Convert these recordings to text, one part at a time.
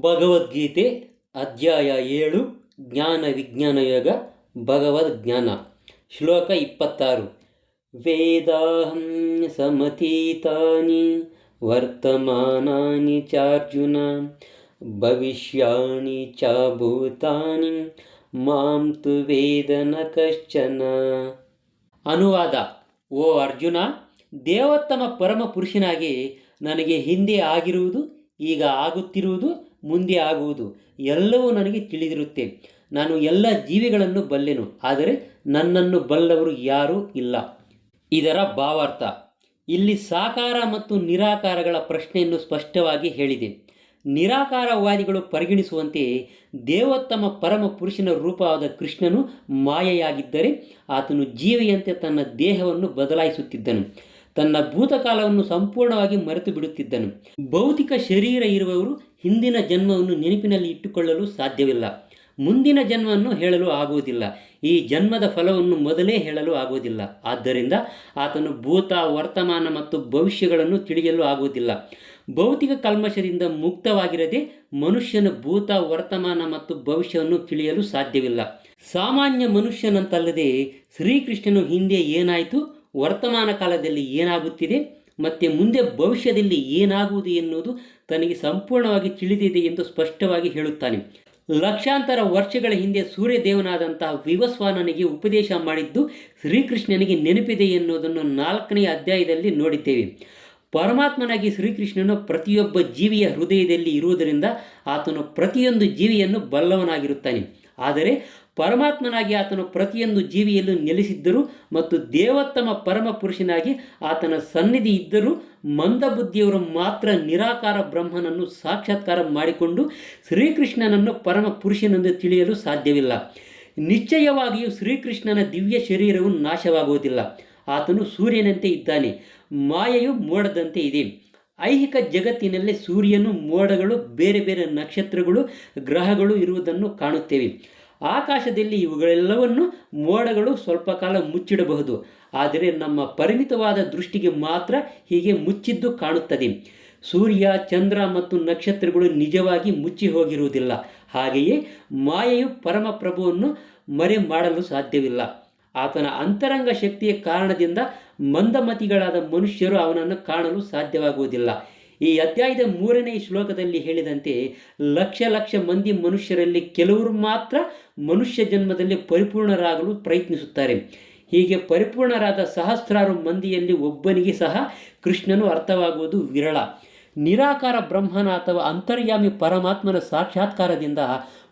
ಭಗವದ್ಗೀತೆ ಅಧ್ಯಾಯ ಏಳು, ಜ್ಞಾನ ವಿಜ್ಞಾನ ಯೋಗ, ಭಗವದ್ ಜ್ಞಾನ. ಶ್ಲೋಕ ಇಪ್ಪತ್ತಾರು. ವೇದಾಹಂ ಸಮತೀತಾನಿ ವರ್ತಮಾನಾನಿ ಚಾರ್ಜುನ, ಭವಿಷ್ಯಾಣಿ ಚ ಭೂತಾನಿ ಮಾಂ ತು ವೇದ ನ ಕಶ್ಚನ. ಅನುವಾದ, ಓ ಅರ್ಜುನ, ದೇವತ್ತಮ ಪರಮ ಪುರುಷನಾಗಿ ನನಗೆ ಹಿಂದೆ ಆಗಿರುವುದು, ಈಗ ಆಗುತ್ತಿರುವುದು ಮುಂದೆ ಆಗುವುದು. ಎಲ್ಲವೂ ನನಗೆ ತಿಳಿದಿರುತ್ತೆ. ನಾನು ಎಲ್ಲ ಜೀವಿಗಳನ್ನು ಬಲ್ಲೆನು, ಆದರೆ ನನ್ನನ್ನು ಬಲ್ಲವರು ಯಾರೂ ಇಲ್ಲ. ಇದರ ಭಾವಾರ್ಥ, ಇಲ್ಲಿ ಸಾಕಾರ ಮತ್ತು ನಿರಾಕಾರಗಳ ಪ್ರಶ್ನೆಯನ್ನು ಸ್ಪಷ್ಟವಾಗಿ ಹೇಳಿದೆ. ನಿರಾಕಾರವಾದಿಗಳು ಪರಿಗಣಿಸುವಂತೆ ದೇವೋತ್ತಮ ಪರಮ ಪುರುಷನ ರೂಪವಾದ ಕೃಷ್ಣನು ಮಾಯೆಯಾಗಿದ್ದರೆ, ಆತನು ಜೀವಿಯಂತೆ ತನ್ನ ದೇಹವನ್ನು ಬದಲಾಯಿಸುತ್ತಿದ್ದನು. ತನ್ನ ಭೂತಕಾಲವನ್ನು ಸಂಪೂರ್ಣವಾಗಿ ಮರೆತು ಬಿಡುತ್ತಿದ್ದನು. ಭೌತಿಕ ಶರೀರ ಇರುವವರು ಹಿಂದಿನ ಜನ್ಮವನ್ನು ನೆನಪಿನಲ್ಲಿ ಇಟ್ಟುಕೊಳ್ಳಲು ಸಾಧ್ಯವಿಲ್ಲ. ಮುಂದಿನ ಜನ್ಮವನ್ನು ಹೇಳಲು ಆಗುವುದಿಲ್ಲ. ಈ ಜನ್ಮದ ಫಲವನ್ನು ಮೊದಲೇ ಹೇಳಲು ಆಗುವುದಿಲ್ಲ. ಆದ್ದರಿಂದ ಆತನು ಭೂತ, ವರ್ತಮಾನ ಮತ್ತು ಭವಿಷ್ಯಗಳನ್ನು ತಿಳಿಯಲು ಆಗುವುದಿಲ್ಲ. ಭೌತಿಕ ಕಲ್ಮಶದಿಂದ ಮುಕ್ತವಾಗಿರದೆ ಮನುಷ್ಯನ ಭೂತ, ವರ್ತಮಾನ ಮತ್ತು ಭವಿಷ್ಯವನ್ನು ತಿಳಿಯಲು ಸಾಧ್ಯವಿಲ್ಲ. ಸಾಮಾನ್ಯ ಮನುಷ್ಯನಂತಲ್ಲದೆ ಶ್ರೀಕೃಷ್ಣನು ಹಿಂದೆ ಏನಾಯಿತು? ವರ್ತಮಾನ ಕಾಲದಲ್ಲಿ ಏನಾಗುತ್ತಿದೆ, ಮತ್ತು ಮುಂದೆ ಭವಿಷ್ಯದಲ್ಲಿ ಏನಾಗುವುದು ಎನ್ನುವುದು ತನಗೆ ಸಂಪೂರ್ಣವಾಗಿ ತಿಳಿದಿದೆ ಎಂದು ಸ್ಪಷ್ಟವಾಗಿ ಹೇಳುತ್ತಾನೆ. ಲಕ್ಷಾಂತರ ವರ್ಷಗಳ ಹಿಂದೆ ಸೂರ್ಯದೇವನಾದಂತಹ ವಿವಸ್ವಾನನಿಗೆ ಉಪದೇಶ ಮಾಡಿದ್ದು ಶ್ರೀಕೃಷ್ಣನಿಗೆ ನೆನಪಿದೆ ಎನ್ನುವುದನ್ನು ನಾಲ್ಕನೇ ಅಧ್ಯಾಯದಲ್ಲಿ ನೋಡಿದ್ದೇವೆ. ಪರಮಾತ್ಮನಾಗಿ ಶ್ರೀಕೃಷ್ಣನು ಪ್ರತಿಯೊಬ್ಬ ಜೀವಿಯ ಹೃದಯದಲ್ಲಿ ಇರುವುದರಿಂದ ಆತನು ಪ್ರತಿಯೊಂದು ಜೀವಿಯನ್ನು ಬಲ್ಲವನಾಗಿರುತ್ತಾನೆ. ಆದರೆ ಪರಮಾತ್ಮನಾಗಿ ಆತನು ಪ್ರತಿಯೊಂದು ಜೀವಿಯಲ್ಲೂ ನೆಲೆಸಿದ್ದರು ಮತ್ತು ದೇವೋತ್ತಮ ಪರಮ ಪುರುಷನಾಗಿ ಆತನ ಸನ್ನಿಧಿ ಇದ್ದರೂ ಮಂದಬುದ್ಧಿಯವರು ಮಾತ್ರ ನಿರಾಕಾರ ಬ್ರಹ್ಮನನ್ನು ಸಾಕ್ಷಾತ್ಕಾರ ಮಾಡಿಕೊಂಡು ಶ್ರೀಕೃಷ್ಣನನ್ನು ಪರಮ ಪುರುಷನೆಂದು ತಿಳಿಯಲು ಸಾಧ್ಯವಿಲ್ಲ. ನಿಶ್ಚಯವಾಗಿಯೂ ಶ್ರೀಕೃಷ್ಣನ ದಿವ್ಯ ಶರೀರವು ನಾಶವಾಗುವುದಿಲ್ಲ. ಆತನು ಸೂರ್ಯನಂತೆ ಇದ್ದಾನೆ. ಮಾಯೆಯು ಮೋಡದಂತೆ ಇದೆ. ಐಹಿಕ ಜಗತ್ತಿನಲ್ಲಿ ಸೂರ್ಯನು ಮೋಡಗಳು, ಬೇರೆ ಬೇರೆ ನಕ್ಷತ್ರಗಳು, ಗ್ರಹಗಳು ಇರುವುದನ್ನು ಕಾಣುತ್ತೇವೆ. ಆಕಾಶದಲ್ಲಿ ಇವುಗಳೆಲ್ಲವನ್ನು ಮೋಡಗಳು ಸ್ವಲ್ಪ ಕಾಲ ಮುಚ್ಚಿಡಬಹುದು. ಆದರೆ ನಮ್ಮ ಪರಿಮಿತವಾದ ದೃಷ್ಟಿಗೆ ಮಾತ್ರ ಹೀಗೆ ಮುಚ್ಚಿದ್ದು ಕಾಣುತ್ತದೆ. ಸೂರ್ಯ, ಚಂದ್ರ ಮತ್ತು ನಕ್ಷತ್ರಗಳು ನಿಜವಾಗಿ ಮುಚ್ಚಿ ಹೋಗಿರುವುದಿಲ್ಲ. ಹಾಗೆಯೇ ಮಾಯೆಯು ಪರಮಪ್ರಭುವನ್ನು ಮರೆ ಮಾಡಲು ಸಾಧ್ಯವಿಲ್ಲ. ಆತನ ಅಂತರಂಗ ಶಕ್ತಿಯ ಕಾರಣದಿಂದ ಮಂದಮತಿಗಳಾದ ಮನುಷ್ಯರು ಅವನನ್ನು ಕಾಣಲು ಸಾಧ್ಯವಾಗುವುದಿಲ್ಲ. ಈ ಅಧ್ಯಾಯದ ಮೂರನೇ ಶ್ಲೋಕದಲ್ಲಿ ಹೇಳಿದಂತೆ ಲಕ್ಷ ಲಕ್ಷ ಮಂದಿ ಮನುಷ್ಯರಲ್ಲಿ ಕೆಲವರು ಮಾತ್ರ ಮನುಷ್ಯ ಜನ್ಮದಲ್ಲಿ ಪರಿಪೂರ್ಣರಾಗಲು ಪ್ರಯತ್ನಿಸುತ್ತಾರೆ. ಹೀಗೆ ಪರಿಪೂರ್ಣರಾದ ಸಹಸ್ರಾರು ಮಂದಿಯಲ್ಲಿ ಒಬ್ಬನಿಗೆ ಸಹ ಕೃಷ್ಣನು ಅರ್ಥವಾಗುವುದು ವಿರಳ. ನಿರಾಕಾರ ಬ್ರಹ್ಮನ ಅಥವಾ ಅಂತರ್ಯಾಮಿ ಪರಮಾತ್ಮನ ಸಾಕ್ಷಾತ್ಕಾರದಿಂದ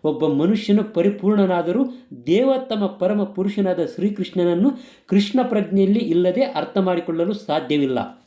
ಒಬ್ಬ ಮನುಷ್ಯನು ಪರಿಪೂರ್ಣನಾದರೂ ದೇವೋತ್ತಮ ಪರಮ ಪುರುಷನಾದ ಶ್ರೀಕೃಷ್ಣನನ್ನು ಕೃಷ್ಣ ಪ್ರಜ್ಞೆಯಲ್ಲಿ ಇಲ್ಲದೆ ಅರ್ಥ ಮಾಡಿಕೊಳ್ಳಲು ಸಾಧ್ಯವಿಲ್ಲ.